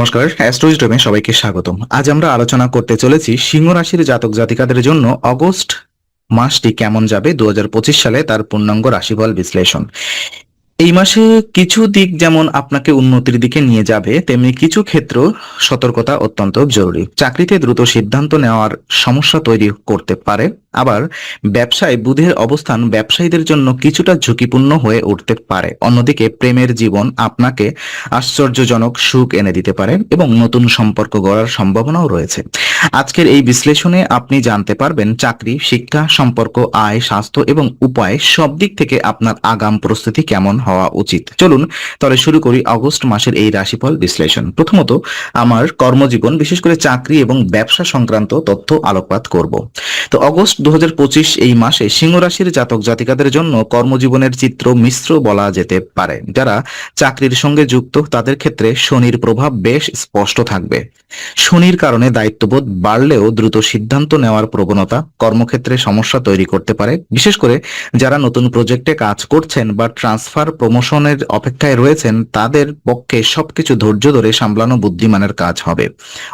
নমস্কার অ্যাস্ট্রোইজমে সবাইকে স্বাগতম। আজ আমরা আলোচনা করতে চলেছি সিংহ রাশির জাতক জাতিকাদের জন্য অগস্ট মাসটি কেমন যাবে, দুহাজার পঁচিশ সালে তার পূর্ণাঙ্গ রাশিফল বিশ্লেষণ। এই মাসে কিছু দিক যেমন আপনাকে উন্নতির দিকে নিয়ে যাবে, তেমনি কিছু ক্ষেত্র সতর্কতা অত্যন্ত জরুরি। চাকরিতে দ্রুত সিদ্ধান্ত নেওয়ার সমস্যা তৈরি করতে পারে। আবার ব্যবসায় বুধের অবস্থান ব্যবসায়ীদের জন্য কিছুটা ঝুঁকিপূর্ণ হয়ে উঠতে পারে। অন্যদিকে প্রেমের জীবন আপনাকে আশ্চর্যজনক সুখ এনে দিতে পারে এবং নতুন সম্পর্ক গড়ার সম্ভাবনাও রয়েছে। আজকের এই বিশ্লেষণে আপনি জানতে পারবেন চাকরি, শিক্ষা, সম্পর্ক, আয়, স্বাস্থ্য এবং উপায় সব দিক থেকে আপনার আগাম প্রস্তুতি কেমন হওয়া উচিত। চলুন তাহলে শুরু করি আগস্ট মাসের এই রাশিফল বিশ্লেষণ। প্রথমত, আমার কর্মজীবন, বিশেষ করে চাকরি এবং ব্যবসা সংক্রান্ত তথ্য আলোকপাত করব। তো অগস্ট দু হাজার পঁচিশ এই মাসে সিংহ রাশির জাতক জাতিকাদের জন্য কর্মজীবনের চিত্র মিশ্র বলা যেতে পারে। যারা চাকরির সঙ্গে যুক্ত, তাদের ক্ষেত্রে শনির প্রভাব বেশ স্পষ্ট থাকবে। শনির কারণে দায়িত্ববোধ বাড়লেও দ্রুত সিদ্ধান্ত নেওয়ার প্রবণতা কর্মক্ষেত্রে সমস্যা তৈরি করতে পারে। বিশেষ করে যারা নতুন প্রজেক্টে কাজ করছেন বা ট্রান্সফার প্রমোশনের অপেক্ষায় রয়েছেন, তাদের পক্ষে সবকিছু ধৈর্য ধরে সামলানো বুদ্ধিমানের কাজ হবে।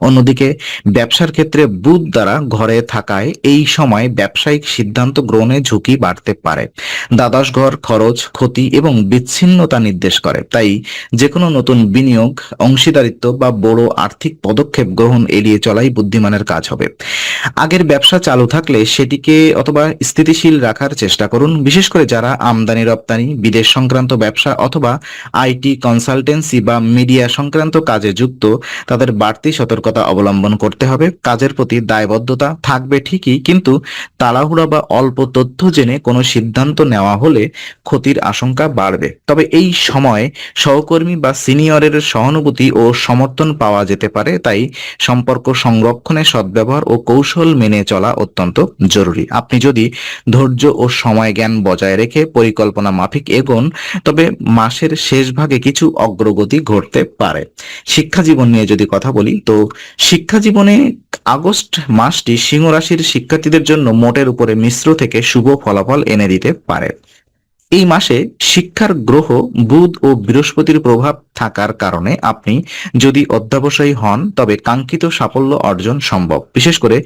অন্যদিকে ব্যবসার ক্ষেত্রে বুধ দ্বারা ঘরে থাকায় এই সময় ব্যবসায়িক সিদ্ধান্ত গ্রহণে ঝুঁকি বাড়তে পারে। দ্বাদশ ঘর, খরচ, ক্ষতি এবং বিচ্ছিন্নতা নির্দেশ করে। তাই যে কোনো নতুন বিনিয়োগ, অংশীদারিত্ব বা বড় আর্থিক পদক্ষেপ গ্রহণ এড়িয়ে চলাই বুদ্ধিমানের কাজ হবে। আগের ব্যবসা চালু থাকলে সেটিকে অথবা স্থিতিশীল রাখার চেষ্টা করুন। বিশেষ করে যারা আমদানি, রপ্তানি, বিদেশ সংক্রান্ত ব্যবসা অথবা আইটি কনসালটেন্সি বা মিডিয়া সংক্রান্ত কাজে যুক্ত, তাদের বাড়তি সতর্কতা অবলম্বন করতে হবে। কাজের প্রতি দায়বদ্ধতা থাকবে ঠিকই, কিন্তু তাড়াহুড়া বা অল্প তথ্য জেনে কোনো সিদ্ধান্ত নেওয়া হলে ক্ষতির আশঙ্কা বাড়বে। তবে এই সময় সহকর্মী বা সিনিয়রের সহানুভূতি ও সমর্থন পাওয়া যেতে পারে, তাই সম্পর্ক সংরক্ষণে সদ্ব্যবহার ও কৌশল মেনে চলা অত্যন্ত জরুরি। আপনি যদি ধৈর্য ও সময় জ্ঞান বজায় রেখে পরিকল্পনা মাফিক এগোন, তবে মাসের শেষ ভাগে কিছু অগ্রগতি ঘটতে পারে। শিক্ষা জীবন নিয়ে যদি কথা বলি, তো শিক্ষা জীবনে আগস্ট মাসটি সিংহ রাশির শিক্ষার্থীদের জন্য মোটের উপরে মিশ্র থেকে শুভ ফলাফল এনে দিতে পারে। এই মাসে শিক্ষার গ্রহ বুধ ও বৃহস্পতির প্রভাব থাকার কারণে আপনি যদি অধ্যাবসায়ী হন, তবে কাঙ্ক্ষিত সাফল্য অর্জন সম্ভব। বিশেষ করে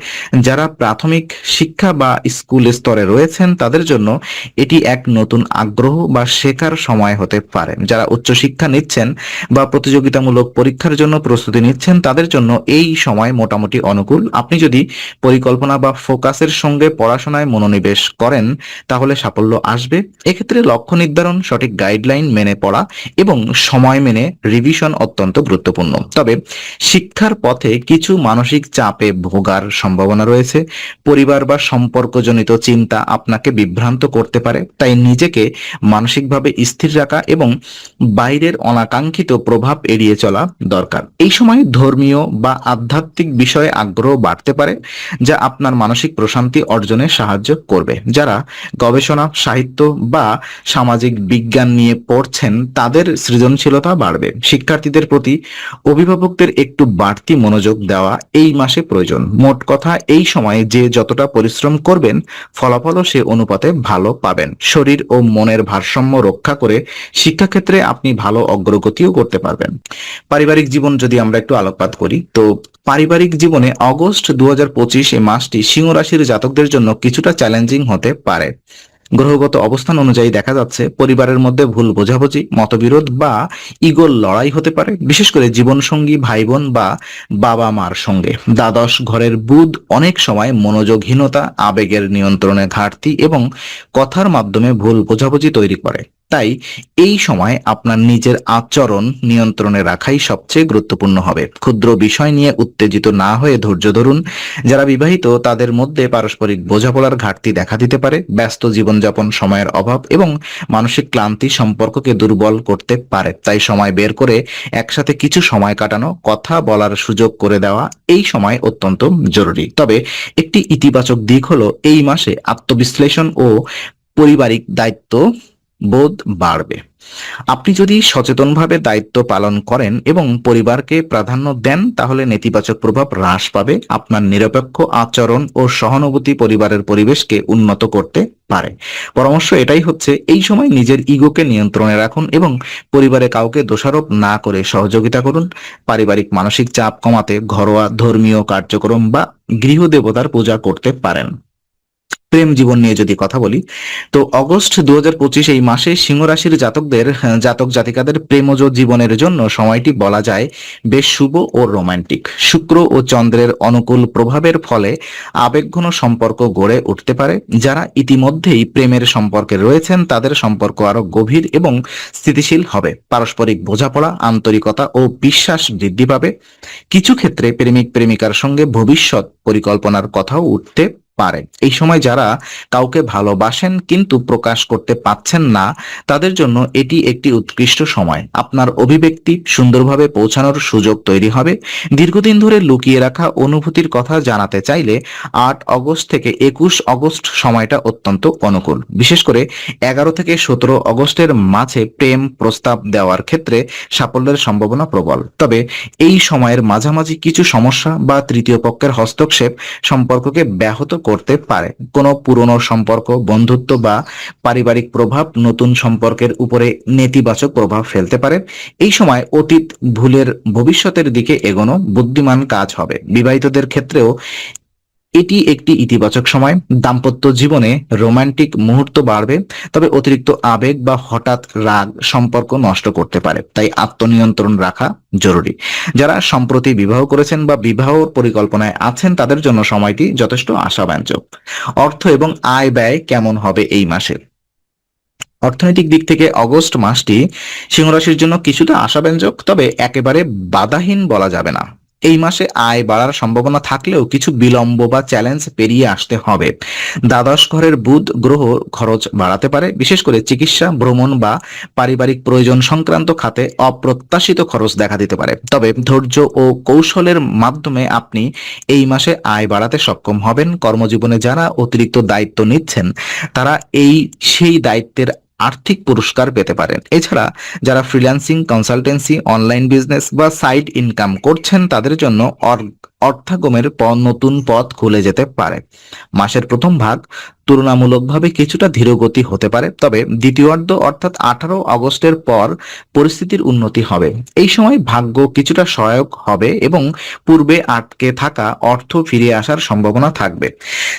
যারা প্রাথমিক শিক্ষা বা স্কুল স্তরে রয়েছেন, তাদের জন্য এটি এক নতুন আগ্রহ বা শেখার সময় হতে পারে। যারা উচ্চশিক্ষা নিচ্ছেন বা প্রতিযোগিতামূলক পরীক্ষার জন্য প্রস্তুতি নিচ্ছেন, তাদের জন্য এই সময় মোটামুটি অনুকূল। আপনি যদি পরিকল্পনা বা ফোকাসের সঙ্গে পড়াশোনায় মনোনিবেশ করেন, তাহলে সাফল্য আসবে। এক্ষেত্রে লক্ষ্য নির্ধারণ, সঠিক গাইডলাইন মেনে পড়া এবং সময় মেনে রিভিশন অত্যন্ত গুরুত্বপূর্ণ। তবে শিক্ষার পথে কিছু মানসিক চাপে ভোগার সম্ভাবনা রয়েছে। পরিবার বা সম্পর্কজনিত চিন্তা আপনাকে বিভ্রান্ত করতে পারে। তাই নিজেকে মানসিকভাবে স্থির রাখা এবং বাইরের অনাকাঙ্ক্ষিত প্রভাব এড়িয়ে চলা দরকার। এই সময় ধর্মীয় বা আধ্যাত্মিক বিষয়ে আগ্রহ বাড়তে পারে, যা আপনার মানসিক প্রশান্তি অর্জনে সাহায্য করবে। যারা গবেষণা, সাহিত্য বা সামাজিক বিজ্ঞান নিয়ে পড়ছেন, তাদের সৃজনশীলতা বাড়বে। শিক্ষার্থীদের প্রতি অভিভাবকদের একটু বাড়তি মনোযোগ দেওয়া এই মাসে প্রয়োজন। মোট কথা, এই সময়ে যে যতটা পরিশ্রম করবেন, ফলাফলও সে অনুপাতে ভালো পাবেন। শরীর ও মনের ভারসাম্য রক্ষা করে শিক্ষাক্ষেত্রে আপনি ভালো অগ্রগতিও করতে পারবেন। পারিবারিক জীবন যদি আমরা একটু আলোকপাত করি, তো পারিবারিক জীবনে অগস্ট দু হাজার পঁচিশ এই মাসটি সিংহ রাশির জাতকদের জন্য কিছুটা চ্যালেঞ্জিং হতে পারে। গ্রহগত অবস্থান অনুযায়ী দেখা যাচ্ছে পরিবারের মধ্যে ভুল বোঝাবুঝি, মতবিরোধ বা ইগোল লড়াই হতে পারে, বিশেষ করে জীবনসঙ্গী ভাই বোন বা বাবা মার সঙ্গে। দ্বাদশ ঘরের বুধ অনেক সময় মনোযোগহীনতা, আবেগের নিয়ন্ত্রণে ঘাটতি এবং কথার মাধ্যমে ভুল বোঝাবুঝি তৈরি করে। তাই এই সময় আপনার নিজের আচরণ নিয়ন্ত্রণে রাখাই সবচেয়ে গুরুত্বপূর্ণ হবে। ক্ষুদ্র বিষয় নিয়ে উত্তেজিত না হয়ে ধৈর্য ধরুন। যারা বিবাহিত, তাদের মধ্যে পারস্পরিক বোঝাপড়ার ঘাটতি দেখা দিতে পারে। ব্যস্ত জীবনযাপন, সময়ের অভাব এবং মানসিক ক্লান্তি সম্পর্ককে দুর্বল করতে পারে। তাই সময় বের করে একসাথে কিছু সময় কাটানো, কথা বলার সুযোগ করে দেওয়া, এই সময় অত্যন্ত জরুরি। তবে একটি ইতিবাচক দিক হলো, এই মাসে আত্মবিশ্লেষণ ও পারিবারিক দায়িত্ব বোধ বাড়বে। আপনি যদি সচেতনভাবে দায়িত্ব পালন করেন এবং পরিবারকে প্রাধান্য দেন, তাহলে নেতিবাচক প্রভাব হ্রাস পাবে। আপনার নিরপেক্ষ আচরণ ও সহানুভূতি পরিবারের পরিবেশকে উন্নত করতে পারে। পরামর্শ এটাই হচ্ছে, এই সময় নিজের ইগোকে নিয়ন্ত্রণে রাখুন এবং পরিবারে কাউকে দোষারোপ না করে সহযোগিতা করুন। পারিবারিক মানসিক চাপ কমাতে ঘরোয়া ধর্মীয় কার্যক্রম বা গৃহদেবতার পূজা করতে পারেন। প্রেম জীবন নিয়ে যদি কথা বলি তো অগস্ট দু হাজার পঁচিশ এই মাসে সিংহ রাশির জাতকদের আহ, জাতক জাতিকাদের প্রেমজ জীবনের জন্য সময়টি বলা যায় বেশ শুভ ও রোমান্টিক। শুক্র ও চন্দ্রের অনুকূল প্রভাবের ফলে আবেগঘন সম্পর্ক গড়ে উঠতে পারে। যারা ইতিমধ্যেই প্রেমের সম্পর্কে রয়েছেন তাদের সম্পর্ক আরও গভীর এবং স্থিতিশীল হবে। পারস্পরিক বোঝাপড়া আন্তরিকতা ও বিশ্বাস বৃদ্ধি পাবে। কিছু ক্ষেত্রে প্রেমিক প্রেমিকার সঙ্গে ভবিষ্যৎ পরিকল্পনার কথাও উঠতে পারে। এই সময় যারা কাউকে ভালোবাসেন কিন্তু প্রকাশ করতে পাচ্ছেন না, তাদের জন্য এটি একটি উৎকৃষ্ট সময়। আপনার অভিব্যক্তি সুন্দরভাবে পৌঁছানোর সুযোগ তৈরি হবে। দীর্ঘদিন ধরে লুকিয়ে রাখা অনুভূতির কথা জানাতে চাইলে আট অগস্ট থেকে একুশ অগস্ট সময়টা অত্যন্ত অনুকূল। বিশেষ করে এগারো থেকে সতেরো অগস্টের মাঝে প্রেম প্রস্তাব দেওয়ার ক্ষেত্রে সাফল্যের সম্ভাবনা প্রবল। তবে এই সময়ের মাঝামাঝি কিছু সমস্যা বা তৃতীয় পক্ষের হস্তক্ষেপ সম্পর্ককে ব্যাহত করতে পারে। কোনো পুরনো সম্পর্ক, বন্ধুত্ব বা পারিবারিক প্রভাব নতুন সম্পর্কের উপরে নেতিবাচক প্রভাব ফেলতে পারে। এই সময় অতীত ভুলের ভবিষ্যতের দিকে এগোনো বুদ্ধিমান কাজ হবে। বিবাহিতদের ক্ষেত্রেও এটি একটি ইতিবাচক সময়। দাম্পত্য জীবনে রোমান্টিক মুহূর্ত বাড়বে, তবে অতিরিক্ত আবেগ বা হঠাৎ রাগ সম্পর্ক নষ্ট করতে পারে, তাই আত্মনিয়ন্ত্রণ রাখা জরুরি। যারা সম্প্রতি বিবাহ করেছেন বা বিবাহ পরিকল্পনায় আছেন, তাদের জন্য সময়টি যথেষ্ট আশাব্যঞ্জক। অর্থ এবং আয় ব্যয় কেমন হবে এই মাসে? অর্থনৈতিক দিক থেকে অগস্ট মাসটি সিংহরাশির জন্য কিছুটা আশাব্যঞ্জক, তবে একেবারে বাধাহীন বলা যাবে না। এই মাসে আয় বাড়ার সম্ভাবনা থাকলেও কিছু বিলম্ব বা চ্যালেঞ্জ পেরিয়ে আসতে হবে। দ্বাদশ ঘরের বুধ গ্রহ খরচ বাড়াতে পারে, বিশেষ করে চিকিৎসা, ভ্রমণ বা পারিবারিক প্রয়োজন সংক্রান্ত খাতে অপ্রত্যাশিত খরচ দেখা দিতে পারে। তবে ধৈর্য ও কৌশলের মাধ্যমে আপনি এই মাসে আয় বাড়াতে সক্ষম হবেন। কর্মজীবনে যারা অতিরিক্ত দায়িত্ব নিচ্ছেন, তারা এই সেই দায়িত্বের আর্থিক পুরস্কার পেতে পারেন। এছাড়া যারা ফ্রিল্যান্সিং কনসালটেন্সি অনলাইন বিজনেস বা সাইড ইনকাম করছেন, তাদের জন্য অর্থাগমের নতুন পথ খুলে যেতে পারে। মাসের প্রথম ভাগ তুলনামূলকভাবে কিছুটা ধীরগতি হতে পারে, তবে দ্বিতীয়ার্ধ অর্থাৎ আঠারো অগস্টের পর পরিস্থিতির উন্নতি হবে। এই সময় ভাগ্য কিছুটা সহায়ক হবে এবং পূর্বে আটকে থাকা অর্থ ফিরে আসার সম্ভাবনা থাকবে।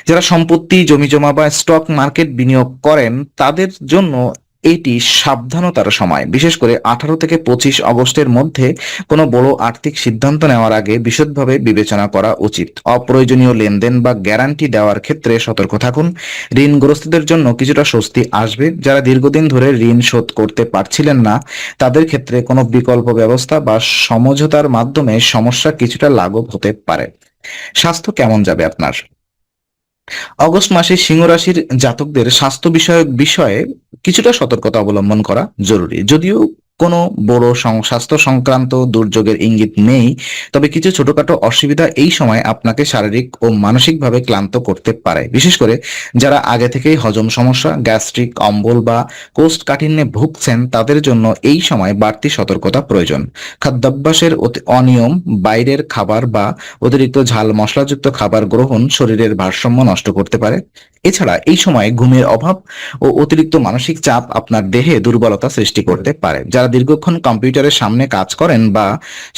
যারা সম্পত্তি, জমিজমা বা স্টক মার্কেট বিনিয়োগ করেন, তাদের জন্য এটি সাবধানতার সময়। বিশেষ করে আঠারো থেকে পঁচিশ অগস্টের মধ্যে কোনো বড় আর্থিক সিদ্ধান্ত নেওয়ার আগে বিশদভাবে বিবেচনা করা উচিত। অপ্রয়োজনীয় লেনদেন বা গ্যারান্টি দেওয়ার ক্ষেত্রে সতর্ক থাকুন। ঋণগ্রস্তদের জন্য কিছুটা স্বস্তি আসবে। যারা দীর্ঘদিন ধরে ঋণ শোধ করতে পারছিলেন না, তাদের ক্ষেত্রে কোনো বিকল্প ব্যবস্থা বা সমঝোতার মাধ্যমে সমস্যা কিছুটা লাঘব হতে পারে। স্বাস্থ্য কেমন যাবে আপনার? অগস্ট মাসে সিংহ রাশির জাতকদের স্বাস্থ্য বিষয়ক বিষয়ে কিছুটা সতর্কতা অবলম্বন করা জরুরি। যদিও কোনো বড় স্বাস্থ্য সংক্রান্ত দুর্যোগের ইঙ্গিত নেই। তবে কিছু ছোটখাটো অসুবিধা এই সময় আপনাকে শারীরিক ও মানসিকভাবে ক্লান্ত করতে পারে। বিশেষ করে যারা আগে থেকেই হজম সমস্যা, গ্যাস্ট্রিক, অম্বল বা কোষ্ঠকাঠিন্যে ভুগছেন, তাদের জন্য এই সময় বাড়তি সতর্কতা প্রয়োজন। খাদ্যাভ্যাসের অনিয়ম, বাইরের খাবার বা অতিরিক্ত ঝাল মশলাযুক্ত খাবার গ্রহণ শরীরের ভারসাম্য নষ্ট করতে পারে। এছাড়া এই সময় ঘুমের অভাব ও অতিরিক্ত মানসিক চাপ আপনার দেহে দুর্বলতা সৃষ্টি করতে পারে। যারা দীর্ঘক্ষণ কম্পিউটারের সামনে কাজ করেন বা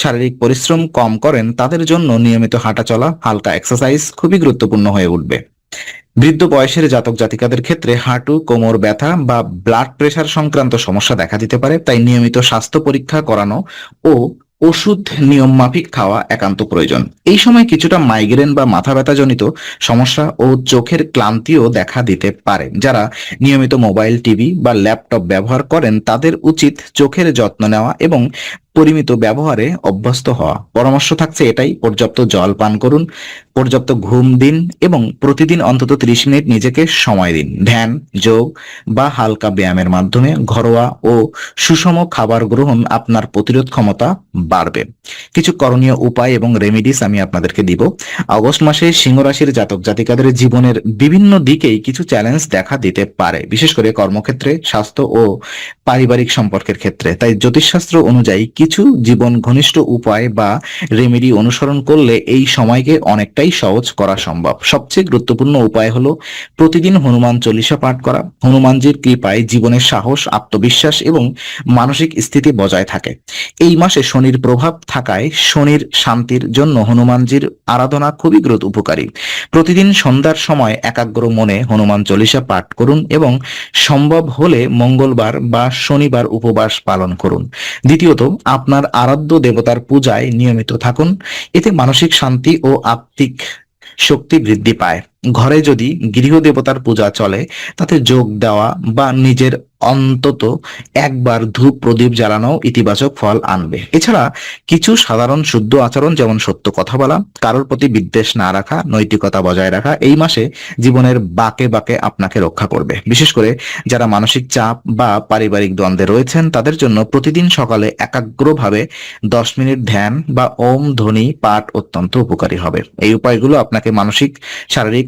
শারীরিক পরিশ্রম কম করেন, তাদের জন্য নিয়মিত হাঁটাচলা হালকা এক্সারসাইজ খুবই গুরুত্বপূর্ণ হয়ে উঠবে। বৃদ্ধ বয়সের জাতক জাতিকাদের ক্ষেত্রে হাঁটু, কোমর ব্যথা বা ব্লাড প্রেশার সংক্রান্ত সমস্যা দেখা দিতে পারে, তাই নিয়মিত স্বাস্থ্য পরীক্ষা করানো ও ওষুধ, নিয়ম মাফিক খাওয়া একান্ত প্রয়োজন। এই সময় কিছুটা মাইগ্রেন বা মাথা ব্যথাজনিত সমস্যা ও চোখের ক্লান্তিও দেখা দিতে পারে। যারা নিয়মিত মোবাইল টিভি বা ল্যাপটপ ব্যবহার করেন, তাদের উচিত চোখের যত্ন নেওয়া এবং পরিমিত ব্যবহারে অভ্যস্ত হওয়া। পরামর্শ থাকছে এটাই, পর্যাপ্ত জল পান করুন, পর্যাপ্ত ঘুম দিন এবং প্রতিদিন অন্তত ত্রিশ মিনিট নিজেকে সময় দিন। ধ্যান, যোগ বা হালকা ব্যায়ামের মাধ্যমে ঘরোয়া ও সুষম খাবার গ্রহণ আপনার প্রতিরোধ ক্ষমতা বাড়বে। কিছু করণীয় উপায় এবং রেমিডিস আমি আপনাদেরকে দিব। আগস্ট মাসে সিংহ রাশির জাতক জাতিকাদের জীবনের বিভিন্ন দিকেই কিছু চ্যালেঞ্জ দেখা দিতে পারে, বিশেষ করে কর্মক্ষেত্রে, স্বাস্থ্য ও পারিবারিক সম্পর্কের ক্ষেত্রে। তাই জ্যোতিষশাস্ত্র অনুযায়ী কিছু জীবন ঘনিষ্ঠ উপায় বা রেমেডি অনুসরণ করলে এই সময়কে অনেকটাই সহজ করা সম্ভব। সবচেয়ে গুরুত্বপূর্ণ উপায় হলো প্রতিদিন হনুমান চল্লিশা পাঠ করা। হনুমানজির কৃপায় জীবনের সাহস, আত্মবিশ্বাস এবং মানসিক স্থিতি বজায় থাকে। এই মাসে শনির প্রভাব থাকায় শনির শান্তির জন্য হনুমানজির আরাধনা খুবই গুরুত্ব উপকারী। প্রতিদিন সন্ধ্যার সময় একাগ্র মনে হনুমান চল্লিশা পাঠ করুন এবং সম্ভব হলে মঙ্গলবার বা শনিবার উপবাস পালন করুন। দ্বিতীয়ত আপনার আরাধ্য দেবতার পূজায় নিয়মিত থাকুন। এতে মানসিক শান্তি ও আত্মিক শক্তি বৃদ্ধি পায়। ঘরে যদি গৃহ দেবতার পূজা চলে, তাতে যোগ দেওয়া বা নিজের অন্তত একবার ধূপ প্রদীপ জ্বালানো ইতিবাচক ফল আনবে। এছাড়া কিছু সাধারণ শুদ্ধ আচরণ যেমন সত্য কথা বলা, কারোর প্রতি বিদ্বেষ না রাখা, নৈতিকতা বজায় রাখা, এই মাসে জীবনের বাকে বাকে আপনাকে রক্ষা করবে। বিশেষ করে যারা মানসিক চাপ বা পারিবারিক দ্বন্দ্বে রয়েছেন, তাদের জন্য প্রতিদিন সকালে একাগ্রভাবে দশ মিনিট ধ্যান বা ওম ধ্বনি পাঠ অত্যন্ত উপকারী হবে। এই উপায়গুলো আপনাকে মানসিক, শারীরিক